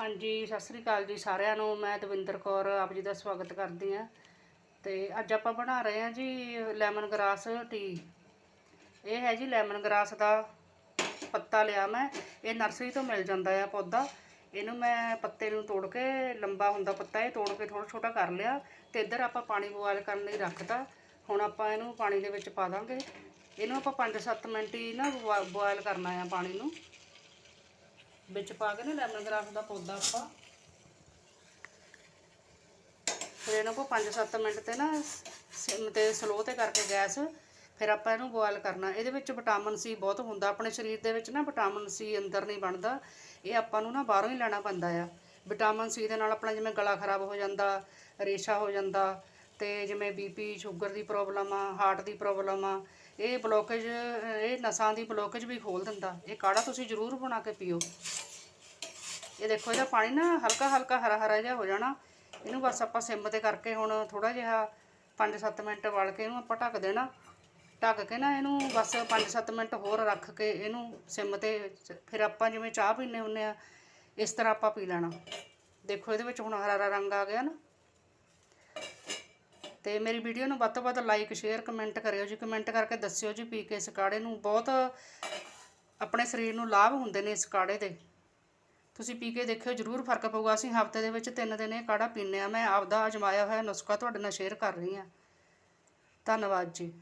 ਹਾਂਜੀ, ਸਤਿ ਸ੍ਰੀ ਅਕਾਲ ਜੀ ਸਾਰਿਆਂ ਨੂੰ। ਮੈਂ ਦਵਿੰਦਰ ਕੌਰ, ਆਪ ਜੀ ਦਾ ਸਵਾਗਤ ਕਰਦੀ ਹਾਂ। ਤੇ ਅੱਜ ਆਪਾਂ ਬਣਾ ਰਹੇ ਹਾਂ ਜੀ ਲੈਮਨ ਗ੍ਰਾਸ ਟੀ। ਇਹ ਹੈ ਜੀ ਲੈਮਨ ਗ੍ਰਾਸ ਦਾ ਪੱਤਾ ਲਿਆ ਮੈਂ। ਇਹ ਨਰਸਰੀ ਤੋਂ ਮਿਲ ਜਾਂਦਾ ਆ ਪੌਦਾ। ਇਹਨੂੰ ਮੈਂ ਪੱਤੇ ਨੂੰ ਤੋੜ ਕੇ, ਲੰਬਾ ਹੁੰਦਾ ਪੱਤਾ ਇਹ, ਤੋੜ ਕੇ ਥੋੜਾ ਛੋਟਾ ਕਰ ਲਿਆ ਤੇ ਇੱਧਰ ਆਪਾਂ ਪਾਣੀ ਬੋਇਲ ਕਰਨ ਲਈ ਰੱਖਤਾ। ਹੁਣ ਆਪਾਂ ਇਹਨੂੰ ਪਾਣੀ ਦੇ ਵਿੱਚ ਪਾ ਦਾਂਗੇ। ਇਹਨੂੰ ਆਪਾਂ 5-7 ਮਿੰਟ ਹੀ ਨਾ ਬੋਇਲ ਕਰਨਾ ਆ ਪਾਣੀ ਨੂੰ। ਵਿੱਚ ਪਾ ਕੇ ਨਾ ਲੈਮਨ ਗ੍ਰਾਸ ਦਾ ਪੌਦਾ ਆਪਾਂ। ਫਿਰ ਇਹਨਾਂ ਕੋ 5-7 ਮਿੰਟ ਤੇ ਨਾ ਸਿਮ ਤੇ ਸਲੋ ਤੇ ਕਰਕੇ ਗੈਸ ਫਿਰ ਆਪਾਂ ਇਹਨੂੰ ਬੋਇਲ ਕਰਨਾ। ਇਹਦੇ ਵਿੱਚ ਵਿਟਾਮਿਨ ਸੀ ਬਹੁਤ ਹੁੰਦਾ। ਆਪਣੇ ਸਰੀਰ ਦੇ ਵਿੱਚ ਨਾ ਵਿਟਾਮਿਨ ਸੀ ਅੰਦਰ ਨਹੀਂ ਬਣਦਾ। ਇਹ ਆਪਾਂ ਨੂੰ ਨਾ ਬਾਹਰੋਂ ਹੀ ਲੈਣਾ ਪੈਂਦਾ ਆ। ਵਿਟਾਮਿਨ ਸੀ ਦੇ ਨਾਲ ਆਪਣਾ ਜਿਵੇਂ ਗਲਾ ਖਰਾਬ ਹੋ ਜਾਂਦਾ, ਰੇਸ਼ਾ ਹੋ ਜਾਂਦਾ ਤੇ ਜਿਵੇਂ ਬੀਪੀ ਸ਼ੂਗਰ ਦੀ ਪ੍ਰੋਬਲਮ ਆ ਹਾਰਟ ਦੀ ਪ੍ਰੋਬਲਮ ਆ, ਇਹ ਬਲੋਕੇਜ ਇਹ ਨਸਾਂ ਦੀ ਬਲੋਕੇਜ ਵੀ ਖੋਲ ਦਿੰਦਾ। ਇਹ ਕਾੜਾ ਤੁਸੀਂ ਜ਼ਰੂਰ ਬਣਾ ਕੇ ਪੀਓ। ਇਹ ਦੇਖੋ ਇਹਦਾ ਪਾਣੀ ਨਾ ਹਲਕਾ ਹਲਕਾ ਹਰਾ ਹਰਾ ਜਿਹਾ ਹੋ ਜਾਣਾ। ਇਹਨੂੰ ਬਸ ਆਪਾਂ ਸਿਮ ਤੇ ਕਰਕੇ ਹੁਣ ਥੋੜਾ ਜਿਹਾ 5-7 ਮਿੰਟ ਵਲ ਕੇ ਇਹਨੂੰ ਆਪਾਂ ਢੱਕ ਦੇਣਾ। ਢੱਕ ਕੇ ਨਾ ਇਹਨੂੰ ਬਸ 5-7 ਮਿੰਟ ਹੋਰ ਰੱਖ ਕੇ ਇਹਨੂੰ ਸਿਮ ਤੇ ਫਿਰ ਆਪਾਂ ਜਿਵੇਂ ਚਾਹ ਪੀਂਦੇ ਹੁੰਦੇ ਆ, ਇਸ ਤਰ੍ਹਾਂ ਆਪਾਂ ਪੀ ਲੈਣਾ। ਦੇਖੋ ਇਹਦੇ ਵਿੱਚ ਹੁਣ ਹਰਾ ਹਰਾ ਰੰਗ ਆ ਗਿਆ ਨਾ। ਤੇ ਮੇਰੀ ਵੀਡੀਓ ਨੂੰ ਵੱਧ ਤੋਂ ਵੱਧ ਲਾਈਕ, ਸ਼ੇਅਰ, ਕਮੈਂਟ ਕਰਿਓ ਜੀ। ਕਮੈਂਟ ਕਰਕੇ ਦੱਸਿਓ ਜੀ ਪੀ ਕੇ ਇਸ ਕਾੜੇ ਨੂੰ ਬਹੁਤ ਆਪਣੇ ਸਰੀਰ ਨੂੰ ਲਾਭ ਹੁੰਦੇ ਨੇ ਇਸ ਕਾੜੇ ਦੇ। ਤੁਸੀਂ ਪੀ ਕੇ ਦੇਖਿਓ, ਜ਼ਰੂਰ ਫ਼ਰਕ ਪਊਗਾ। ਅਸੀਂ ਹਫ਼ਤੇ ਦੇ ਵਿੱਚ ਤਿੰਨ ਦਿਨ ਇਹ ਕਾੜਾ ਪੀਂਦੇ ਆ ਮੈਂ ਆਪਦਾ ਅਜਮਾਇਆ ਹੋਇਆ ਨੁਸਖਾ ਤੁਹਾਡੇ ਨਾਲ ਸ਼ੇਅਰ ਕਰ ਰਹੀ ਹਾਂ। ਧੰਨਵਾਦ ਜੀ।